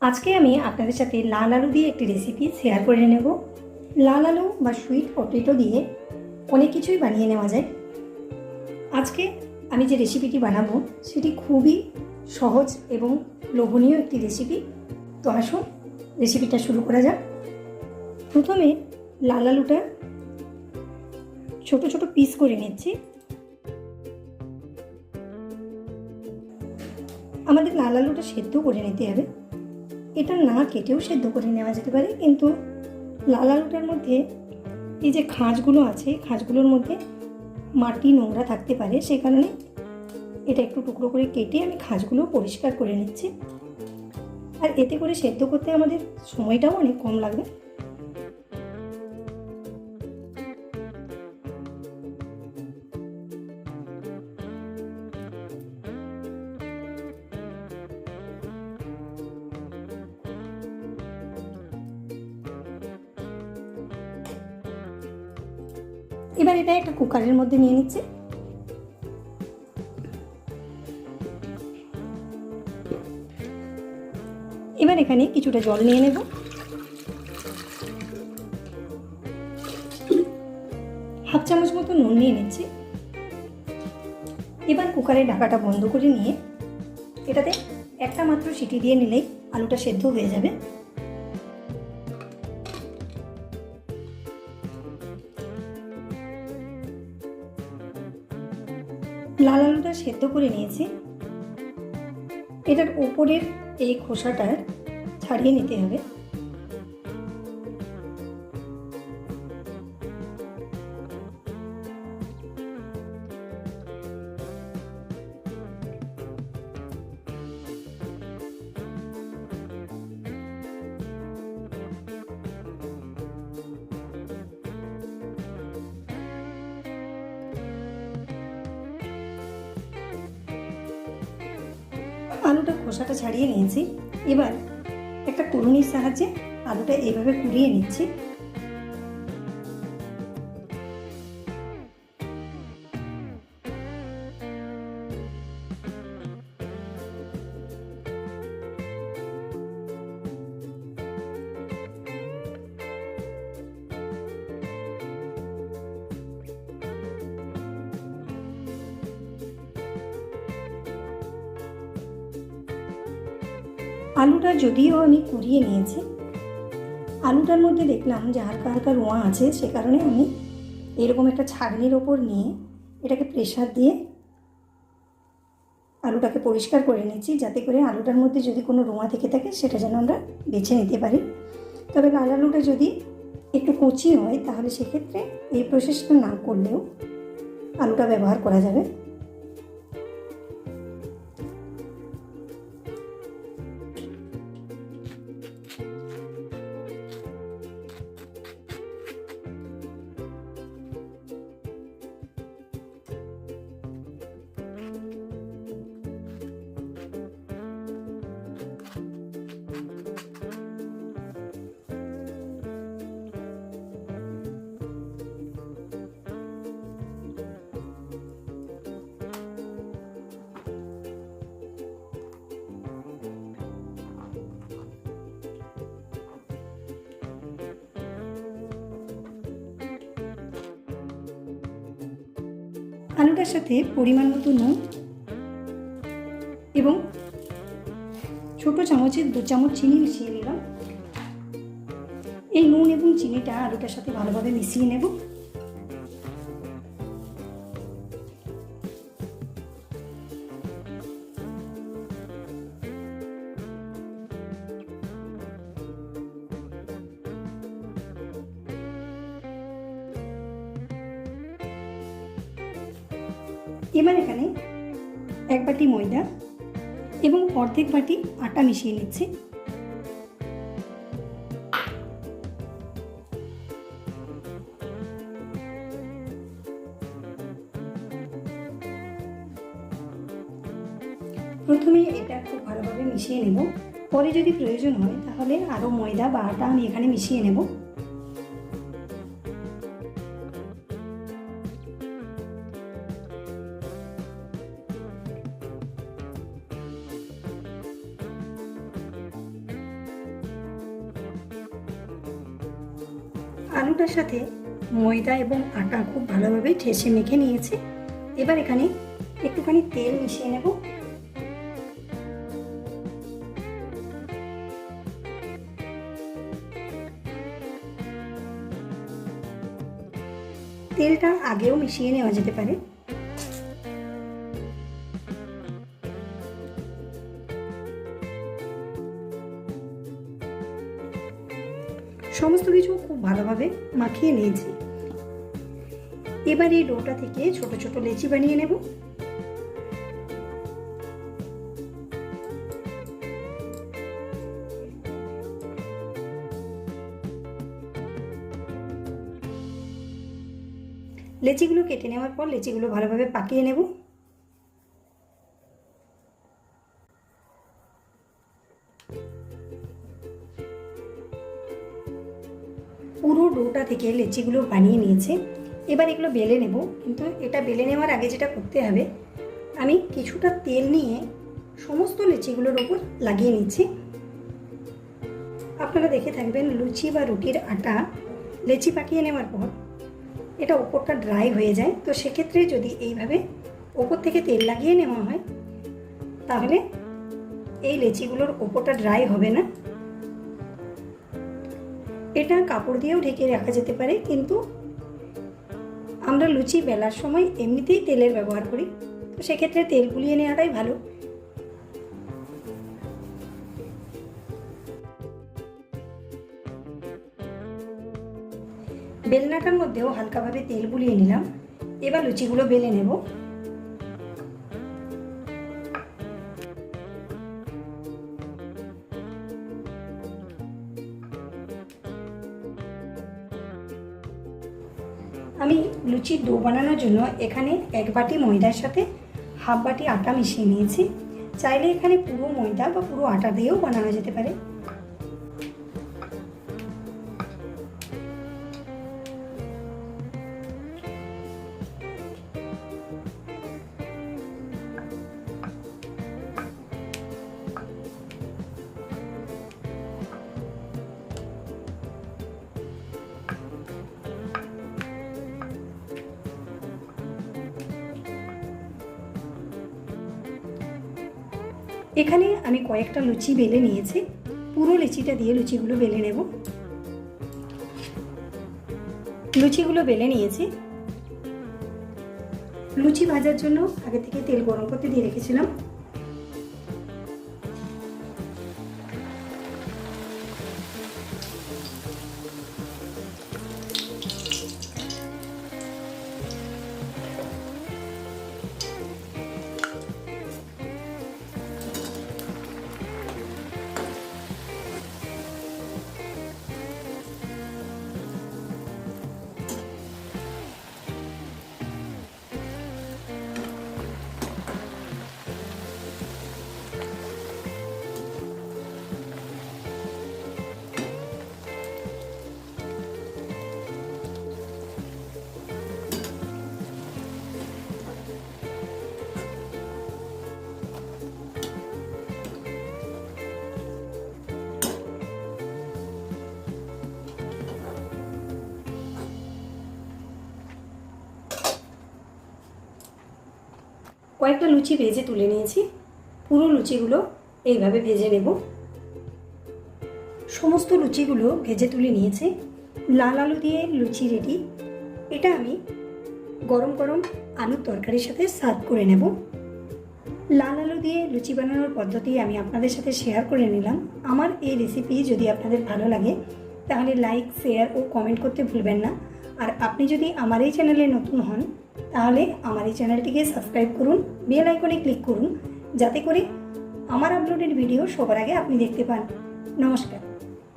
আজকে আমি আপনাদের সাথে লাল আলু দিয়ে একটি রেসিপি শেয়ার করে নেব। লাল আলু বা সুইট পটেটো দিয়ে অনেক কিছুই বানিয়ে নেওয়া যায়। আজকে আমি যে রেসিপিটি বানাবো, সেটি খুবই সহজ এবং লোভনীয় একটি রেসিপি তো আসুন রেসিপিটা শুরু করা যাক। প্রথমে লাল আলুটা ছোট ছোট পিস করে নিচ্ছি। আমাদের লাল আলুটা সেদ্ধ করে নিতে হবে। এটা না কেটেও সেদ্ধ করে নেওয়া যেতে পারে, কিন্তু লাল আলুটার মধ্যে এই যে খাঁজগুলো আছে, খাঁজগুলোর মধ্যে মাটি নোংরা থাকতে পারে, সে কারণে এটা একটু টুকরো করে কেটে আমি খাঁজগুলো পরিষ্কার করে নিচ্ছি। আর এতে করে সেদ্ধ করতে আমাদের সময়টাও অনেক কম লাগবে। এবার এটা একটা কুকারের মধ্যে নিয়ে নিচ্ছি। এবার এখানে কিছুটা জল নিয়ে নেব। হাফ চামচ মতো নুন নিয়ে নিচ্ছি। এবার কুকারের ঢাকাটা বন্ধ করে নিয়ে এটাতে একটা মাত্র সিটি দিয়ে নিলেই আলুটা সেদ্ধ হয়ে যাবে। লাল আলুটা সেদ্ধ করে নিয়েছি। এটার ওপরের এই খোসাটা ছাড়িয়ে নিতে হবে। আলুটা খোসাটা ছাড়িয়ে নিয়েছি। এবার একটা কুড়ুনির সাহায্যে আলুটা এইভাবে কুড়িয়ে নিচ্ছি। আলুটা যদিও আমি কুড়িয়ে নিয়েছি। আলুটার মধ্যে দেখলাম যে হালকা হালকা রোঁয়া আছে, সে কারণে আমি এরকম একটা ছাগনির ওপর নিয়ে এটাকে প্রেশার দিয়ে আলুটাকে পরিষ্কার করে নিচ্ছি যাতে করে আলুটার মধ্যে যদি কোনো রোঁয়া থেকে থাকে সেটা যেন আমরা বেছে নিতে পারি। তবে লাল আলুটা যদি একটু কচি হয়, তাহলে সেক্ষেত্রে এই প্রসেসটা না করলেও আলুটা ব্যবহার করা যাবে। আলুটার সাথে পরিমাণ মতো নুন এবং ছোট চামচে দু চামচ চিনি মিশিয়ে নিলাম। এই নুন এবং চিনিটা আলুটার সাথে ভালোভাবে মিশিয়ে নেব। এবার এখানে এক বাটি ময়দা এবং অর্ধেক বাটি আটা মিশিয়ে নিচ্ছি। প্রথমে এটা খুব ভালোভাবে মিশিয়ে নেব। পরে যদি প্রয়োজন হয় তাহলে আরও ময়দা বা আটা আমি এখানে মিশিয়ে নেব। আলুটার সাথে ময়দা এবং আটা খুব ভালোভাবে ঠেসে মেখে নিয়েছি। এবার এখানে একটুখানি তেল মিশিয়ে নেব। তেলটা আগেও মিশিয়ে নেওয়া যেতে পারে। সমস্ত কিছু ভালোভাবে মাখিয়ে নিয়েছি। এবার এই ডোটা থেকে ছোট ছোট লেচি বানিয়ে নেব। লেচিগুলো কেটে নেওয়ার পর লেচিগুলো ভালোভাবে পাকিয়ে নেব। পুরো ডোটা থেকে লেচিগুলো বানিয়ে নিয়েছে। এবার এগুলো বেলে নেব। কিন্তু এটা বেলে নেওয়ার আগে যেটা করতে হবে, আমি কিছুটা তেল নিয়ে সমস্ত লেচিগুলোর ওপর লাগিয়ে নিচ্ছি। আপনারা দেখে থাকবেন লুচি বা রুটির আটা লেচি পাকিয়ে নেওয়ার পর এটা ওপরটা ড্রাই হয়ে যায়। তো সেক্ষেত্রে যদি এইভাবে ওপর থেকে তেল লাগিয়ে নেওয়া হয়, তাহলে এই লেচিগুলোর ওপরটা ড্রাই হবে না। এটা কাপড় দিয়েও ঢেকে রাখা যেতে পারে, কিন্তু আমরা লুচি বেলার সময় এমনিতেই তেলের ব্যবহার করি। তো সেক্ষেত্রে তেল গুলিয়ে নেওয়াটাই ভালো। বেলনাটার মধ্যেও হালকাভাবে তেল বুলিয়ে নিলাম। এবার লুচিগুলো বেলে নেব। লুচির ডো বানানোর জন্য এখানে এক বাটি ময়দার সাথে হাফ বাটি আটা মিশিয়ে নিয়েছি। চাইলে এখানে পুরো ময়দা বা পুরো আটা দিয়েও বানানো যেতে পারে। এখানে আমি কয়েকটা লুচি বেলে নিয়েছি। পুরো লুচিটা দিয়ে লুচিগুলো বেলে নেব। লুচিগুলো বেলে নিয়েছি। লুচি ভাজার জন্য আগে থেকে তেল গরম করতে দিয়ে রেখেছিলাম। কয়েকটা লুচি ভেজে তুলে নিয়েছি। পুরো লুচিগুলো এইভাবে ভেজে নেব। সমস্ত লুচিগুলো ভেজে তুলে নিয়েছি। লাল আলু দিয়ে লুচি রেডি এটা আমি গরম গরম আলুর তরকারির সাথে সার্ভ করে নেব। লাল আলু দিয়ে লুচি বানানোর পদ্ধতি আমি আপনাদের সাথে শেয়ার করে নিলাম। আমার এই রেসিপি যদি আপনাদের ভালো লাগে, তাহলে লাইক শেয়ার ও কমেন্ট করতে ভুলবেন না। আর আপনি যদি আমার এই চ্যানেলে নতুন হন তাহলে আমার এই চ্যানেলটিকে সাবস্ক্রাইব করুন, বেল আইকনে ক্লিক করুন, যাতে করে আমার আপলোডেড ভিডিও সবার আগে আপনি দেখতে পান। নমস্কার।